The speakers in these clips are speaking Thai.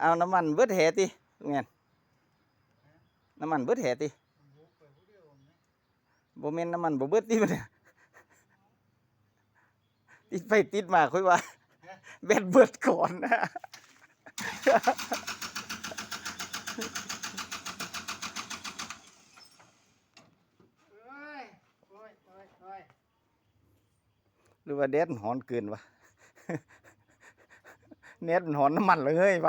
เอาน้ำมันเบิดแหติเงี้ยน้ำมันเบิดแหติบ่แม่นน้ำมันบเบิดติมันติดไปติดมาค่อยว่าแบตเบิดก่อนนะหรือว่าแดดหอนเกินวะ เน็ตมันหอนน้ำมันเลยเฮ้ยไป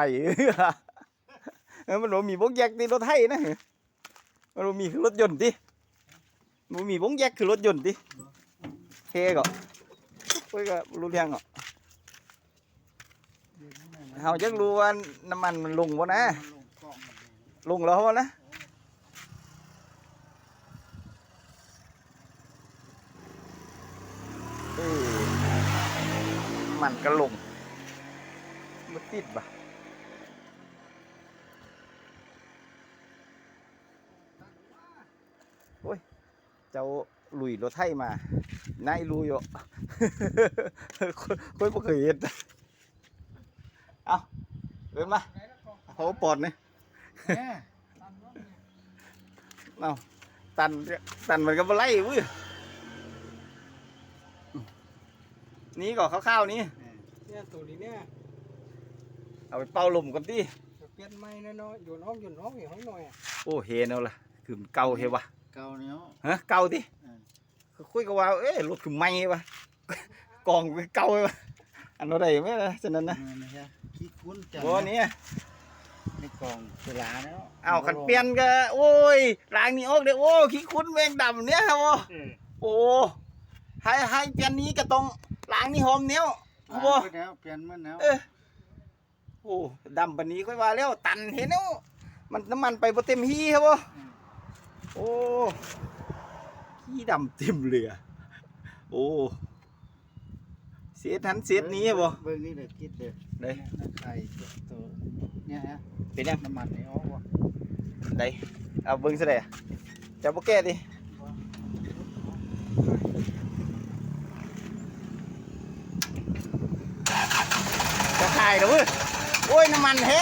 เออมันมีวงแยกที่รถไทยนะมันมีคือรถยนต์ติมันมีวงแยกคือรถยนต์ติเท่ก็เฮ้ยก็รู้เรื่องก็เดี๋ยเฮาจักรู้ว่าน้ำมันมันลงบ่นะนลงเลยนะ ลงแล้วนะมันก็ลง มันติดบ่ะเจ้าลุยรถไถมานายลุยอะคนคนบ่เคยเห็นเอาเดินมาไหนละกล้องเขาปอดเนี่ยเอาตันตันมันก็บ่ไล่เว้ยนี่ก็ข้าวๆนี่เนี่ยตัวนี้เนี่ย เอาไปเป่าลมก่อนติจะเปลี่ยนไม้น้อยๆโยนน้องโยนน้องอย่างน้อยอะโอ้เฮนเอาล่ะคือมันเก่าเฮวะเก่าเนี้ยฮะเก่าติอืมคุยกับว่า เอ้ยรถคือใหม่วะกองคือเก่าวะอันนั้นได้ไหมล่ะฉะนั้นนะมันนะฮะขี้คุ้นจังบ่นี่ในกล่องเวลาแล้วอ้าวขันเปลี่ยนก็โอ้ยล้างนี่ออกเด้อโอ้ขี้คุ้นแมงดำเนี่ยครับโอ้เออโอ้ให้ให้เปลี่ยนนี้ก็ต้องล้างนี่หอมเนี้ยวครับบ่เปลี่ยนแล้วเปลี่ยนมันแล้วเออโอ้ดำปานนี้ค่อยว่าแล้วตันเห็นแล้วมันน้ำมันไปบ่เต็มที่ครับบ่มโอ้ขี้ดำเต็มเลยอะโอ้เสียทันเสียนี้ครับบ่เบิ่งนี่เลยคิดเลยได้เนี่ยไข่ตัวเนี่ยฮะเป็นยังน้ำมันนี่ออกวะได้เอาเบิ่งซะได้อะจะบ่แก้ดิจะขายเด้อเว้ยโอ้ยน้ำมันแท้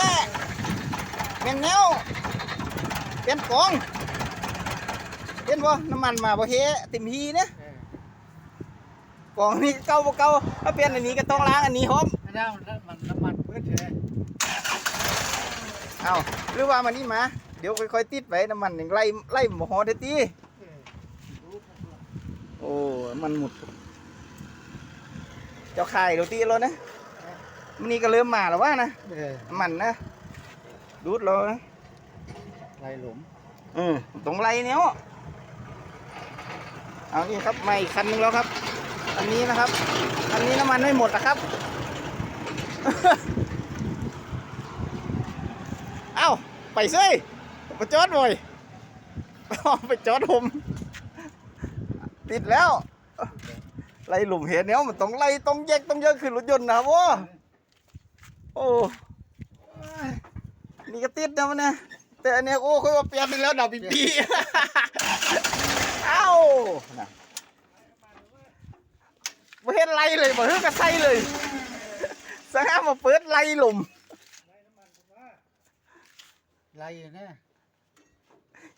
แม่นแนวเปลี่ยนกองเห็นบ่น้ำมันมาบ่เฮเต็มทีนะเออกองนี้เก่าบ่เก่าถ้าเปลี่ยนอันนี้ก็ต้องล้างอันนี้หอมไม่ได้แล้วมันน้ำมันเพื่อเถอะเอ้าหรือว่ามันนี่มา เดี๋ยวค่อยๆติดไว้น้ำมันยังไล่ไล่บ่ฮอดได้ติเออรู้ครับว่าโอ้ มันหมด เจ้าขายโรตีแล้วนะ มันนี่ก็เริ่มมาแล้วว่านะเออน้ำมันนะดูดแล้วนะไรหลุมอืมตรงไรเนี้ยเอานี่ครับใหม่คันหนึงแล้วครับ อันนี้นะครับ อันนี้น้ำมันไม่หมดนะครับ เอ้า ไปซิไปจอดบ่อยไปจอดผมติดแล้ว ไล่หลุมเห็นเนี้ยมันต้องไล่ต้องแยกต้องเยอะขึ้นรถยนต์นะครับโว้ โอ้ยนี่ก็ติดนะมันนะแต่อันเนี้ยโอ้ค่อยว่าเปลี่ยนไปแล้วดับปีปีเอ้าน่ะบ่เห็นไล่เลยบ่เฮ็ดกระใส่เลยสังหามาเปิดไล่หลุมไรอยู่เนี่ย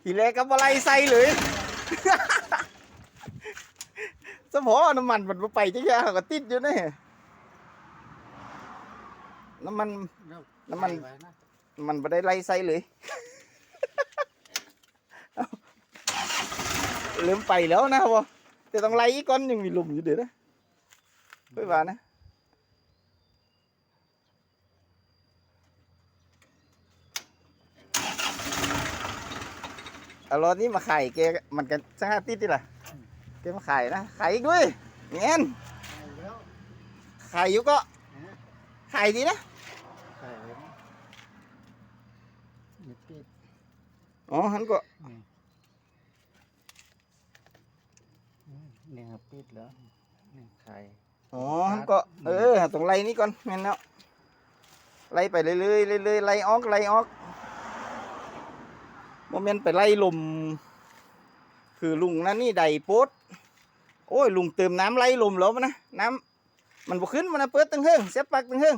ทีแรกก็บ่ไล่ใส่เลย สมอน้ำมันมันบ่ไปจังซี่ก็ติดอยู่นี่ น้ำมันแล้วน้ำมันไว้นะมันบ่ได้ไล่ใส่เลยเอ้าลืมไปแล้วนะครับบ่แต่ต้องไล่อีกก่อนยังมีหลุมอยู่เด้อนะเฮ้ยว่านะเอารถนี้มาขายแกมันกันสักห้าติดดิล่ะแกมาขายนะขายอีกด้วยเงี้ยใส่แล้วขายอยู่ก็ฮะขายดีนะ ใส่ไว้นะเดี๋ยว ปิดอ๋อหันก็นี่อืมเนี่ยครับปิดแล้วนี่ไข่อ๋อหันก็เออต้องไล่นี่ก่อนแม่นแล้วไล่ไปเรื่อยๆเรื่อยๆไล่ออกไล่ออกโมเมนต์ไปไล่ลม คือลุงนั่นนี่ใดโพดโอ้ยลุงเติมน้ำไล่ลมแล้วนะน้ำมันบ่ขึ้นมันนะเปิดตั้งเฮิงเสียบปลักตั้งเฮิง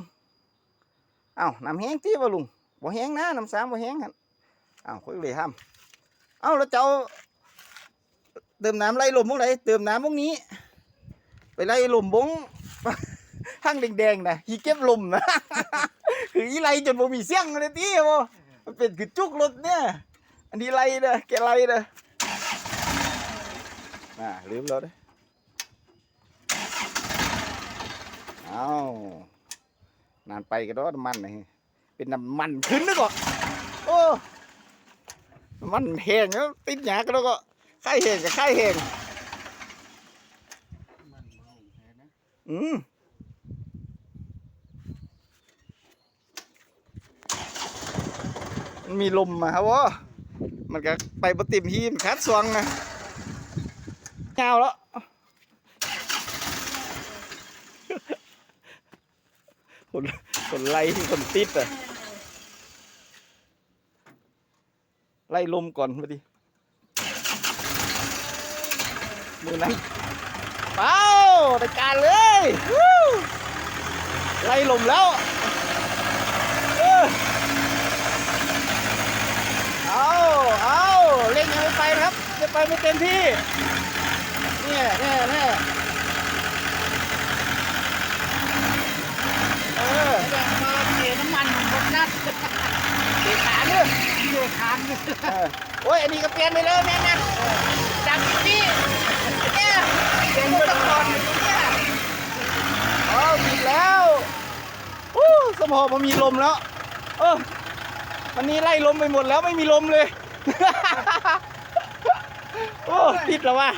เอ้าน้ำแห้งที่ว่าลุง บ่แห้งนะน้ำสามบ่แห้งหั่นอ้าวค่อยเลยห้ามเอ้าแล้วเจ้าเติมน้ำไล่ลมพวกไหนเติมน้ำพวกนี้ ไปไล่ลมบงห้างแดงๆนะฮีเก็บลมนะคืออีไล่จนบ่มีเสียงเลยตีบ่มันเป็นคือจุกรถเนี่ยอันนี้ไล่เด้อแกไล่เด้ออ่าลืมแล้วเด้เอานานไปก็ดอน้ำมันนี่ เป็นน้ำมันขึ้นนึกว่าโอ้มันแห้งแล้วติดหยากแล้วก็ค่แห้งกับค่แห้งอืมมันมีลมมาครับวะมันก็ไปบติมฮีมนคัดสวงนะเงาแล้วคนคนไล่คนติดอะ ไล่ลมก่อนมาดิมือนั้นเป้าจัดการเลยไล่ลมแล้วเอาเอาเล่นยังไม่ไปครับจะไปไม่เต็มที่เนี่ยเนี่ยเนี่ยเออ โอ้ยอันนี้ก็เปลี่ยนไปเลยแม่นะจังนี่เนี่ยเป็นตะกอนี่เนี่ยอ๋อผิดแล้ววู้สมองมันมีลมแล้ว เออวันนี้ไล่ลมไปหมดแล้วไม่มีลมเลย โอ้ติดแล้ววะ